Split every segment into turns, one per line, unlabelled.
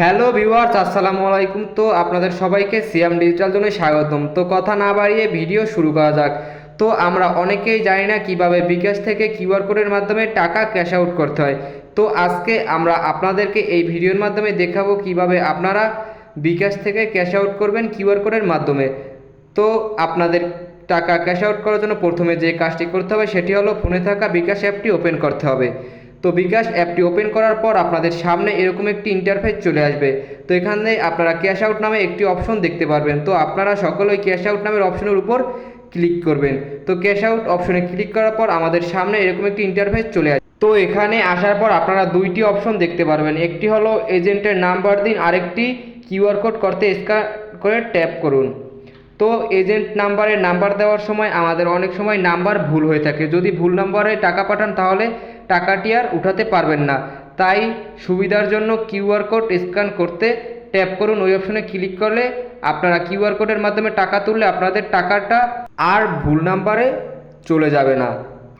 Hello viewers, আসসালামু আলাইকুম। তো আপনাদের সবাইকে সিএম ডিজিটাল জন্য স্বাগতম। তো কথা না বাড়িয়ে ভিডিও শুরু করা যাক। তো আমরা অনেকেই জানি না কীভাবে বিকাশ থেকে কিউআর কোডের মাধ্যমে টাকা ক্যাশ আউট করতে হয়। তো আজকে আমরা আপনাদেরকে এই ভিডিওর মাধ্যমে দেখাবো কীভাবে আপনারা বিকাশ থেকে ক্যাশ আউট করবেন কিউআর কোডের মাধ্যমে। তো আপনাদের টাকা ক্যাশ আউট করার জন্য প্রথমে যে কাজটি করতে হবে সেটি হলো ফোনে থাকা বিকাশ অ্যাপটি ওপেন করতে হবে। তো বিকাশ অ্যাপটি ওপেন করার পর আপনাদের সামনে এরকম একটি ইন্টারফেস চলে আসবে। তো এখানে আপনারা ক্যাশ আউট নামে একটি অপশন দেখতে পারবেন। তো আপনারা সকলে ওই ক্যাশ আউট নামের অপশনের উপর ক্লিক করবেন। তো ক্যাশ আউট অপশনে ক্লিক করার পর আমাদের সামনে এরকম একটি ইন্টারফেস চলে আসবে তো এখানে আসার পর আপনারা দুইটি অপশন দেখতে পারবেন। একটি হলো এজেন্টের নাম্বার দিন, আরেকটি কিউআর কোড করতে স্ক্যান করে ট্যাপ করুন। তো এজেন্ট নাম্বারে নাম্বার দেওয়ার সময় আমাদের অনেক সময় নাম্বার ভুল হয়ে থাকে। যদি ভুল নাম্বারে টাকা পাঠান তাহলে টাকাটি আর উঠাতে পারবেন না। তাই সুবিধার জন্য কিউআর কোড স্ক্যান করতে ট্যাপ করুন। ওই অপশনে ক্লিক করলে আপনারা কিউআর কোডের মাধ্যমে টাকা তুললে আপনাদের টাকাটা আর ভুল নাম্বারে চলে যাবে না।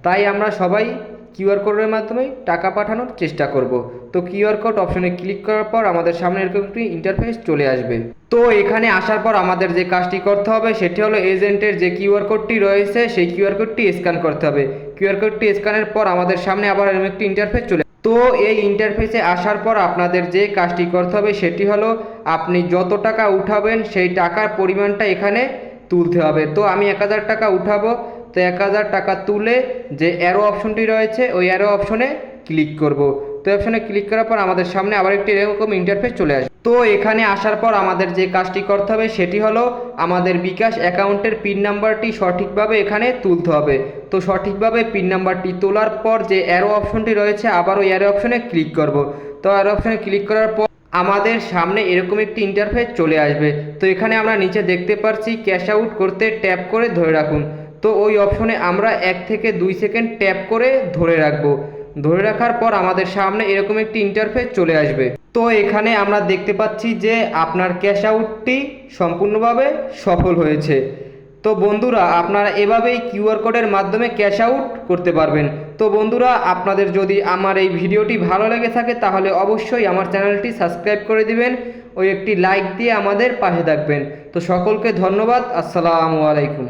তাই আমরা সবাই কিউআর কোডের মাধ্যমে টাকা পাঠানোর চেষ্টা করব। তো কিউআর কোড অপশনে ক্লিক করার পর আমাদের সামনে এরকম একটি ইন্টারফেস চলে আসবে। তো এখানে আসার পর আমাদের যে কাজটি করতে হবে সেটি হলো এজেন্টের যে কিউআর কোডটি রয়েছে সেই কিউআর কোডটি স্ক্যান করতে হবে। কিউআর কোডটি স্ক্যানের পর আমাদের সামনে আবার এরকম একটি ইন্টারফেস চলে তো এই ইন্টারফেসে আসার পর আপনাদের যে কাজটি করতে হবে সেটি হলো আপনি যত টাকা উঠাবেন সেই টাকার পরিমাণটা এখানে তুলতে হবে। তো আমি এক হাজার টাকা উঠাবো। তো এক হাজার টাকা তুলে যে অ্যারো অপশনটি রয়েছে, ওই অ্যারো অপশনে ক্লিক করব। তো অপশনে ক্লিক করার পর আমাদের সামনে আবার একটি এরকম ইন্টারফেস চলে আসবে। তো এখানে আসার পর আমাদের যে কাজটি করতে হবে, সেটি হলো আমাদের বিকাশ অ্যাকাউন্টের পিন নাম্বারটি সঠিকভাবে এখানে তুলতে হবে। তো সঠিকভাবে পিন নাম্বারটি তোলার পর যে অ্যারো অপশনটি রয়েছে, আবার ওই অ্যারো অপশনে ক্লিক করব। তো অ্যারো অপশনে ক্লিক করার পর আমাদের সামনে এরকম একটি ইন্টারফেস চলে আসবে। তো এখানে আমরা নিচে দেখতে পাচ্ছি ক্যাশ আউট করতে ট্যাপ করে ধরে রাখুন। তো ওই অপশনে আমরা এক থেকে দুই সেকেন্ড ট্যাপ করে ধরে রাখব। ধরে রাখার পর আমাদের সামনে এরকম একটি ইন্টারফেস চলে আসবে। তো এখানে আমরা দেখতে পাচ্ছি যে আপনার ক্যাশ আউটটি সম্পূর্ণভাবে সফল হয়েছে। তো বন্ধুরা, আপনারা এভাবেই কিউআর কোডের মাধ্যমে ক্যাশ আউট করতে পারবেন। তো বন্ধুরা, আপনাদের যদি আমার এই ভিডিওটি ভালো লেগে থাকে, তাহলে অবশ্যই আমার চ্যানেলটি সাবস্ক্রাইব করে দিবেন ওই একটি লাইক দিয়ে আমাদের পাশে থাকবেন। তো সকলকে ধন্যবাদ, আসসালামু আলাইকুম।